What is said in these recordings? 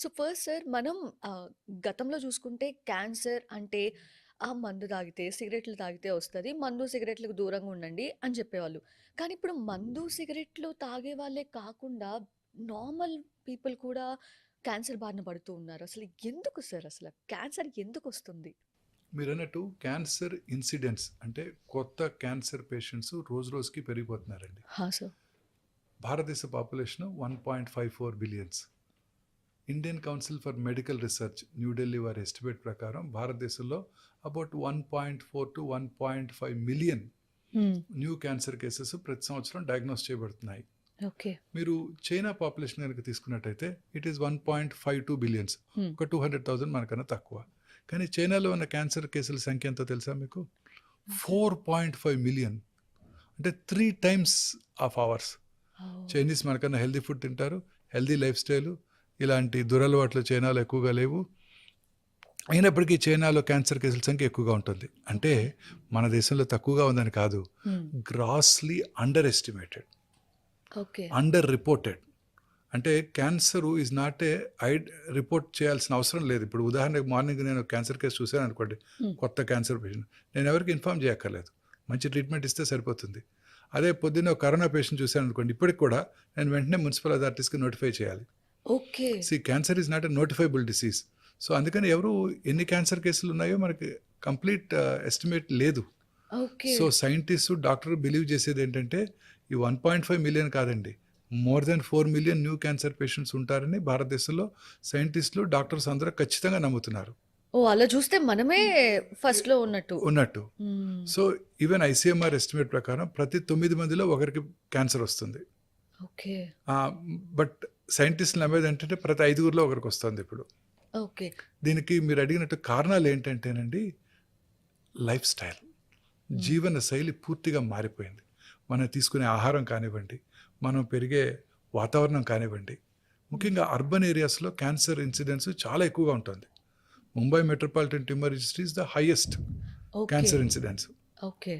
So first sir మనం గతంలో చూసుకుంటే క్యాన్సర్ అంటే ఆ మందు తాగితే, సిగరెట్లు తాగితే వస్తది. మందు, సిగరెట్లకు దూరంగా ఉండండి అని చెప్పేవాళ్ళు. కానీ ఇప్పుడు మందు, సిగరెట్లు తాగే వాళ్ళే కాకుండా నార్మల్ పీపుల్ కూడా క్యాన్సర్ బారిన పడుతూ ఉన్నారు. అసలు ఎందుకు సార్ అసల? క్యాన్సర్ ఎందుకొస్తుంది? మీరన్నట్టు క్యాన్సర్ ఇన్సిడెంట్స్ అంటే కొత్త క్యాన్సర్ పేషెంట్స్ రోజు రోజుకి పెరిగిపోతున్నారండి. హా! సార్. భారతదేశ population 1.54 billions. Indian council for medical research New Delhi వారి ఎస్టిమేట్ ప్రకారం భారతదేశంలో about 1.4-1.5 million hmm. New cancer cases ప్రతి సంవత్సరం డయాగ్నోస్ చేయబడుతున్నాయి. ఓకే. మీరు చైనా పాపులేషన్ కనుక తీసుకున్నట్టయితే ఇట్ ఈస్ 1.52 బిలియన్స్. హ్మ్. ఒక 200,000 మనకన్నా తక్కువ. కానీ చైనాలో ఉన్న క్యాన్సర్ కేసుల సంఖ్య ఎంతో తెలుసా మీకు? 4.5 మిలియన్. అంటే 3 టైమ్స్ ఆఫ్ అవర్స్. చైనీస్ మనకన్నా హెల్తీ ఫుడ్ తింటారు. హెల్తీ లైఫ్ స్టైలు ఇలాంటి దురలవాట్లు చైనాలో ఎక్కువగా లేవు. అయినప్పటికీ చైనాలో క్యాన్సర్ కేసుల సంఖ్య ఎక్కువగా ఉంటుంది. అంటే మన దేశంలో తక్కువగా ఉందని కాదు. Grossly under estimated. Okay. Under reported. అంటే cancer is not a I'd report చేయాల్సిన అవసరం లేదు. ఇప్పుడు ఉదాహరణకు మార్నింగ్ నేను క్యాన్సర్ కేస్ చూశాననుకోండి. హ్మ్. కొత్త క్యాన్సర్ పేషెంట్. నేను ఎవరికీ ఇన్ఫార్మ్ చేయక్కర్లేదు. మంచి ట్రీట్మెంట్ ఇస్తే సరిపోతుంది. అదే పొద్దున్నే కరోనా పేషెంట్ చూశాననుకోండి. ఇప్పటికి కూడా నేను వెంటనే మున్సిపల్ అథారిటీస్‌కి నోటిఫై చేయాలి. Okay. See cancer is not a notifiable disease. So అందుకని ఎవరు ఎన్ని క్యాన్సర్ కేసులు ఉన్నాయో మనకి కంప్లీట్ ఎస్టిమేట్ లేదు. Okay. So scientist, doctor believe చేసేది ఏంటంటే ఈ 1.5 మిలియన్ కాదండి. More than 4 million new cancer patients ఉంటారని భారతదేశంలో సైంటిస్టులు, డాక్టర్స్ అందరూ ఖచ్చితంగా నమ్ముతున్నారు. ఓహ్! అలా చూస్తే మనమే ఫస్ట్‌లో ఉన్నట్టు. ఉన్నట్టు. హ్మ్. సో ఈవెన్ ఐసీఎంఆర్ ఎస్టిమేట్ ప్రకారం ప్రతి 9 మందిలో ఒకరికి క్యాన్సర్ వస్తుంది. ఓకే. బట్ సైంటిస్టులు నమ్మేది ఏంటంటే ప్రతి ఐదుగురిలో ఒకరికి వస్తుంది ఇప్పుడు. ఓకే. దీనికి మీరు అడిగినట్టు కారణాలు ఏంటంటేనండి లైఫ్ స్టైల్. జీవన శైలి పూర్తిగా మారిపోయింది. మనం తీసుకునే ఆహారం కానివ్వండి, మనం పెరిగే వాతావరణం కానివ్వండి. ముఖ్యంగా అర్బన్ ఏరియాస్‌లో క్యాన్సర్ ఇన్సిడెన్స్ చాలా ఎక్కువగా ఉంటుంది. Mumbai metropolitan tumour registry is the highest. Cancer incidence. Okay.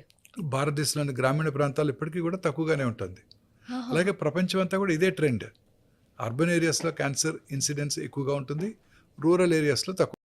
భారతదేశంలోని గ్రామీణ ప్రాంతాల్లో ఇప్పటికీ కూడా తక్కువగానే ఉంటుంది. అలాగే ప్రపంచం అంతా కూడా ఇదే ట్రెండ్. అర్బన్ ఏరియాస్‌లో క్యాన్సర్ ఇన్సిడెన్స్ ఎక్కువగా ఉంటుంది. రూరల్ ఏరియాస్‌లో తక్కువ